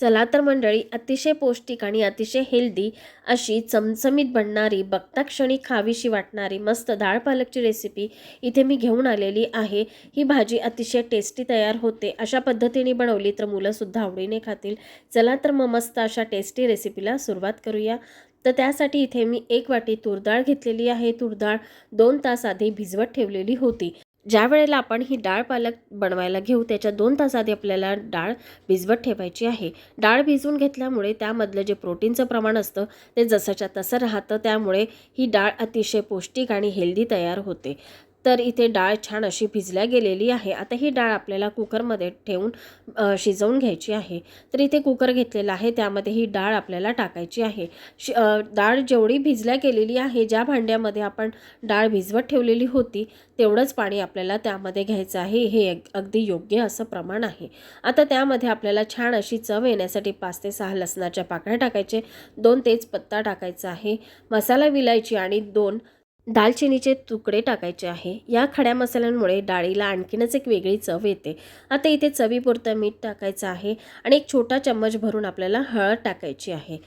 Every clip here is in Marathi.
चला तर मंडळी अतिशय पौष्टिक आणि अतिशय हेल्दी अशी चमचमीत बनणारी बघता क्षणी खावीशी वाटणारी मस्त डाळ पालकची रेसिपी इथे मी घेऊन आलेली आहे. ही भाजी अतिशय टेस्टी तयार होते. अशा पद्धतीने बनवली तर मुलंसुद्धा आवडीने खातील. चला तर मग मस्त अशा टेस्टी रेसिपीला सुरुवात करूया. तर त्यासाठी इथे मी एक वाटी तूरडाळ घेतलेली आहे. तूरडाळ दोन तास आधी भिजवत ठेवलेली होती. ज्या वेळेला आपण ही डाळ पालक बनवायला घेऊ त्याच्या दोन तास आधी आपल्याला डाळ भिजवत ठेवायची आहे. डाळ भिजवून घेतल्यामुळे त्यामधलं जे प्रोटीनचं प्रमाण असतं ते जसंच्या तसं राहतं त्यामुळे ही डाळ अतिशय पौष्टिक आणि हेल्दी तयार होते. तर इथे डाळ छान अशी भिजल्या गेलेली आहे. आता ही डाळ आपल्याला कुकरमध्ये ठेवून शिजवून घ्यायची आहे. तर इथे कुकर घेतलेला आहे. त्यामध्ये ही डाळ आपल्याला टाकायची आहे. शि डाळ जेवढी भिजल्या गेलेली आहे ज्या भांड्यामध्ये आपण डाळ भिजवत ठेवलेली होती तेवढंच पाणी आपल्याला त्यामध्ये घ्यायचं आहे. हे अगदी योग्य असं प्रमाण आहे. आता त्यामध्ये आपल्याला छान अशी चव येण्यासाठी पाच ते सहा लसणाच्या पाकळ्या टाकायचे दोन तेजपत्ता टाकायचा आहे मसाला विलायची आणि दोन दालचिनीचे तुकडे टाकायचे आहे. या खड्या मसाल्यांमुळे डाळीला आणखीनच एक वेगळी चव येते. आता इथे चवीपुरतं मीठ टाकायचं आहे आणि एक छोटा चम्मच भरून आपल्याला हळद टाकायची आहे.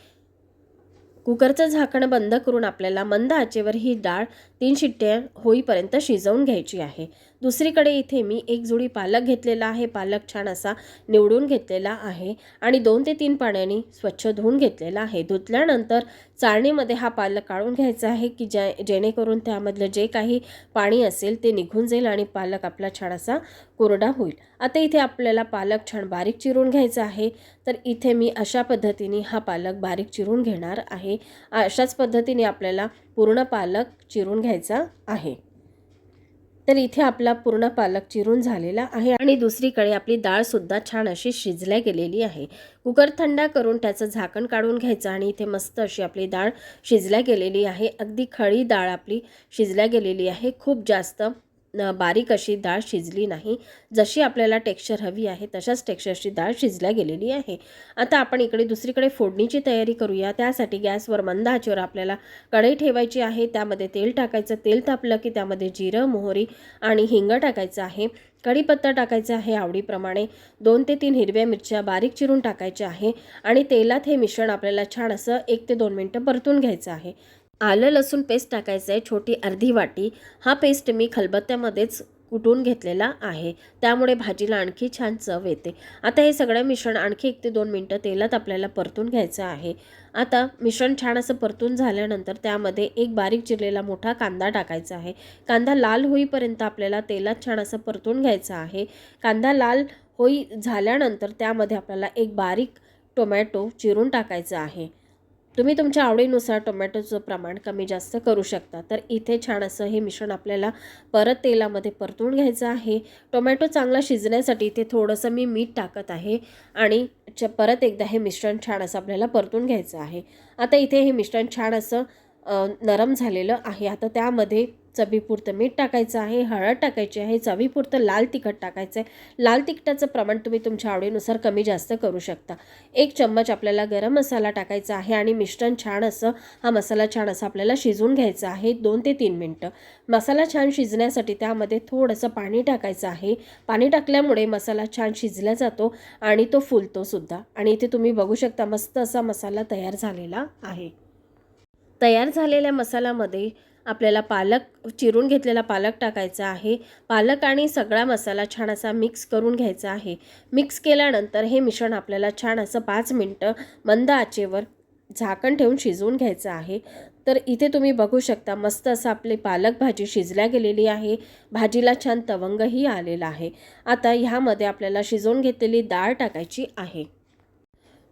कुकरचं झाकण बंद करून आपल्याला मंद आचेवर ही डाळ तीन शिट्ट्या होईपर्यंत शिजवून घ्यायची आहे. दुसरीकडे इथे मी एक जुडी पालक घेतलेला आहे. पालक छान असा निवडून घेतलेला आहे आणि दोन ते तीन पाण्याने स्वच्छ धुवून घेतलेला आहे. धुतल्यानंतर चाळणीमध्ये हा पालक काढून घ्यायचा आहे की ज्या जेणेकरून त्यामधलं जे काही पाणी असेल ते निघून जाईल आणि पालक आपला छान असा कोरडा होईल. आता इथे आपल्याला पालक छान बारीक चिरून घ्यायचा आहे. तर इथे मी अशा पद्धतीने हा पालक बारीक चिरून घेणार आहे. अशाच पद्धतीने आपल्याला पूर्ण पालक चिरून घ्यायचा आहे. तर इथे आपला पूर्ण पालक चिरून झालेला आहे आणि दुसरीकडे आपली डाळसुद्धा छान अशी शिजल्या गेलेली आहे. कुकर थंडा करून त्याचं झाकण काढून घ्यायचं आणि इथे मस्त अशी आपली डाळ शिजल्या गेलेली आहे. अगदी खळी डाळ आपली शिजल्या गेलेली आहे. खूप जास्त बारीक अशी डाळ शिजली नाही. जशी आपल्याला टेक्स्चर हवी आहे तशाच टेक्स्चरची डाळ शिजल्या गेलेली आहे. आता आपण इकडे दुसरीकडे फोडणीची तयारी करूया. त्यासाठी गॅसवर मंद आचेवर आपल्याला कढई ठेवायची आहे. त्यामध्ये तेल टाकायचं. तेल तापलं की त्यामध्ये जिरं मोहरी आणि हिंग टाकायचं आहे. कढीपत्ता टाकायचा आहे आवडीप्रमाणे. दोन ते तीन हिरव्या मिरच्या बारीक चिरून टाकायच्या आहे. आणि तेलात हे मिश्रण आपल्याला छान असं एक ते दोन मिनटं परतून घ्यायचं आहे. आलं लसूण पेस्ट टाकायचं आहे छोटी अर्धी वाटी. हा पेस्ट मी खलबत्त्यामध्येच कुटून घेतलेला आहे. त्यामुळे भाजीला आणखी छान चव येते. आता हे सगळं मिश्रण आणखी एक ते दोन मिनटं तेलात आपल्याला परतून घ्यायचं आहे. आता मिश्रण छान असं परतून झाल्यानंतर त्यामध्ये एक बारीक चिरलेला मोठा कांदा टाकायचा आहे. कांदा लाल होईपर्यंत आपल्याला तेलात छान असं परतून घ्यायचं आहे. कांदा लाल होई झाल्यानंतर त्यामध्ये आपल्याला एक बारीक टोमॅटो चिरून टाकायचा आहे. तुम्ही तुमच्या आवडीनुसार टोमॅटोचं प्रमाण कमी जास्त करू शकता. तर इथे छान असं हे मिश्रण आपल्याला परत तेलामध्ये परतून घ्यायचं आहे. टोमॅटो चांगला शिजण्यासाठी इथे थोडंसं मी मीठ टाकत आहे आणि च परत एकदा हे मिश्रण छान असं आपल्याला परतून घ्यायचं आहे. आता इथे हे मिश्रण छान असं नरम झालेलं आहे. आता त्यामध्ये चवीपुरतं मीठ टाकायचं आहे हळद टाकायची आहे चवीपुरतं लाल तिखट टाकायचं आहे. लाल तिखटाचं प्रमाण तुम्ही तुमच्या आवडीनुसार कमी जास्त करू शकता. एक चम्मच आपल्याला गरम मसाला टाकायचा आहे आणि मिश्रण छान असं हा मसाला छान असा आपल्याला शिजवून घ्यायचा आहे दोन ते तीन मिनटं. मसाला छान शिजण्यासाठी त्यामध्ये थोडंसं पाणी टाकायचं आहे. पाणी टाकल्यामुळे मसाला छान शिजला जातो आणि तो फुलतोसुद्धा आणि इथे तुम्ही बघू शकता मस्त असा मसाला तयार झालेला आहे. तयार झालेल्या मसाल्यामध्ये आपल्याला पालक चिरून घेतलेला पालक टाकायचा आहे. पालक आणि सगळा मसाला छान असा मिक्स करून घ्यायचा आहे. मिक्स केल्यानंतर हे मिश्रण आपल्याला छान असं पाच मिनटं मंद आचेवर झाकण ठेवून शिजवून घ्यायचं आहे. तर इथे तुम्ही बघू शकता मस्त असं आपली पालक भाजी शिजल्या गेलेली आहे. भाजीला छान तवंगही आलेला आहे. आता ह्यामध्ये आपल्याला शिजवून घेतलेली डाळ टाकायची आहे.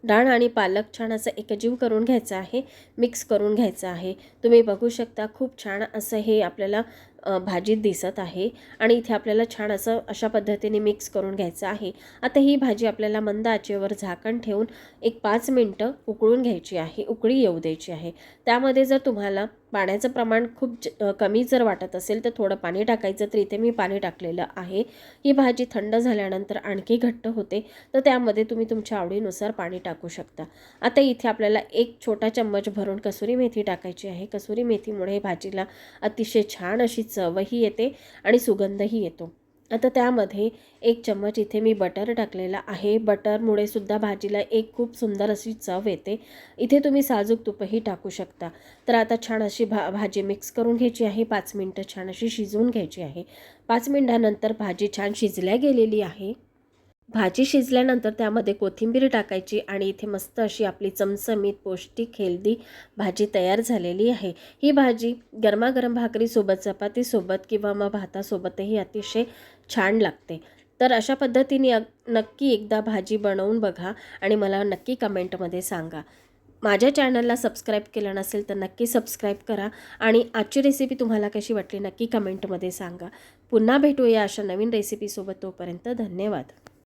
डाळ आणि पालक छान असं एकजीव करून घ्यायचं आहे मिक्स करून घ्यायचं आहे. तुम्ही बघू शकता खूप छान असं हे आपल्याला भाजीत दिसत आहे आणि इथे आपल्याला छान असं अशा पद्धतीने मिक्स करून घ्यायचं आहे. आता ही भाजी आपल्याला मंद आचेवर झाकण ठेवून एक पाच मिनटं उकळून घ्यायची आहे. उकळी येऊ द्यायची आहे. त्यामध्ये जर तुम्हाला पाण्याचं प्रमाण खूप ज- कमी जर वाटत असेल तर थोडं पाणी टाकायचं तर इथे मी पाणी टाकलेलं आहे. ही भाजी थंड झाल्यानंतर आणखी घट्ट होते. तर त्यामध्ये तुम्ही तुमच्या आवडीनुसार पाणी टाकू शकता. आता इथे आपल्याला एक छोटा चम्मच भरून कसुरी मेथी टाकायची आहे. कसुरी मेथीमुळे भाजीला अतिशय छान अशी चवही येते आणि सुगंधही येतो. आता त्यामध्ये एक चम्मच इथे मी बटर टाकलेला आहे. बटरमुळे सुद्धा भाजीला एक खूप सुंदर अशी चव येते. इथे तुम्ही साजूक तुपही टाकू शकता. तर आता छान अशी भा भाजी मिक्स करून घ्यायची आहे. पाच मिनटं छान अशी शिजवून घ्यायची आहे. पाच मिनटानंतर भाजी छान शिजल्या गेलेली आहे. भाजी शिजल्यानंतर त्यामध्ये कोथिंबीर टाकायची आणि इथे मस्त अशी आपली चमचमीत पौष्टिक हेल्दी भाजी तयार झालेली आहे. ही भाजी गरमागरम भाकरीसोबत चपातीसोबत किंवा मग भातासोबतही अतिशय छान लागते. तर अशा पद्धतीने अग- नक्की एकदा भाजी बनवून बघा आणि मला नक्की कमेंटमध्ये सांगा. माझ्या चॅनलला सबस्क्राईब केलं नसेल तर नक्की सबस्क्राईब करा आणि आजची रेसिपी तुम्हाला कशी वाटली नक्की कमेंटमध्ये सांगा. पुन्हा भेटूया अशा नवीन रेसिपीसोबत तोपर्यंत धन्यवाद.